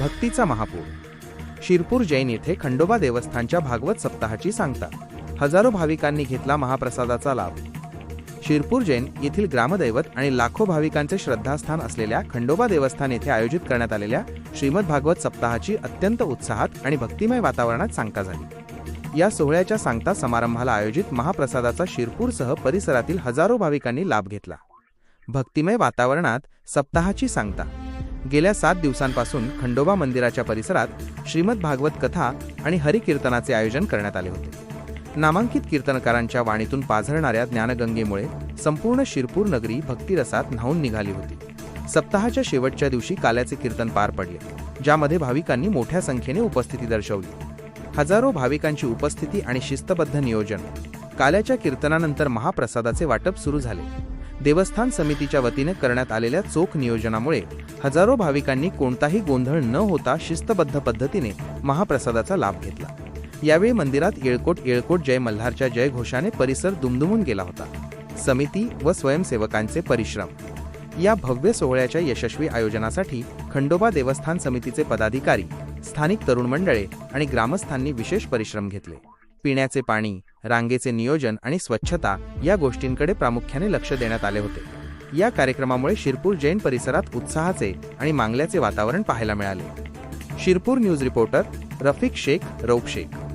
भक्तीचा महापूर. शिरपूर जैन येथे खंडोबा देवस्थानच्या भागवत सप्ताहाची सांगता. हजारो भाविकांनी घेतला महाप्रसादाचा लाभ. शिरपूर जैन येथील ग्रामदैवत आणि लाखो भाविकांचे श्रद्धास्थान असलेल्या खंडोबा देवस्थान येथे आयोजित करण्यात आलेल्या श्रीमद भागवत सप्ताहाची अत्यंत उत्साहात आणि भक्तिमय वातावरणात सांगता झाली. या सोहळ्याच्या सांगता समारंभाला आयोजित महाप्रसादाचा शिरपूरसह परिसरातील हजारो भाविकांनी लाभ घेतला. भक्तिमय वातावरणात सप्ताहाची सांगता. गेल्या सात दिवसांपासून खंडोबा मंदिराच्या परिसरात श्रीमद भागवत कथा आणि हरिकीर्तनाचे आयोजन करण्यात आले होते. नामांकित कीर्तनकारांच्या वाणीतून पाझरणाऱ्या ज्ञानगंगेमुळे संपूर्ण शिरपूर नगरी भक्तिरसात न्हावून निघाली होती. सप्ताहाच्या शेवटच्या दिवशी काल्याचे कीर्तन पार पडले ज्यामध्ये भाविकांनी मोठ्या संख्येने उपस्थिती दर्शवली. हजारो भाविकांची उपस्थिती आणि शिस्तबद्ध नियोजन काल्याच्या कीर्तनानंतर महाप्रसादाचे वाटप सुरू झाले. देवस्थान समितीच्या वतीने करण्यात आलेल्या चोख नियोजनामुळे हजारो भाविकांनी कोणताही गोंधळ न होता शिस्तबद्ध पद्धतीने महाप्रसादाचा लाभ घेतला. यावेळी मंदिरात येळकोट येळकोट जय मल्हारच्या जयघोषाने परिसर दुमदुमून गेला होता. समिती व स्वयंसेवकांचे परिश्रम. या भव्य सोहळ्याच्या यशस्वी आयोजनासाठी खंडोबा देवस्थान समितीचे पदाधिकारी स्थानिक तरुण मंडळे आणि ग्रामस्थांनी विशेष परिश्रम घेतले. पिण्याचे पाणी रांगेचे नियोजन आणि स्वच्छता या गोष्टींकडे प्रामुख्याने लक्ष देण्यात आले होते. या कार्यक्रमामुळे शिरपूर जैन परिसरात उत्साहाचे आणि मांगल्याचे वातावरण पाहायला मिळाले. Shirpur news reporter Rafiq Sheikh Rauf Sheikh.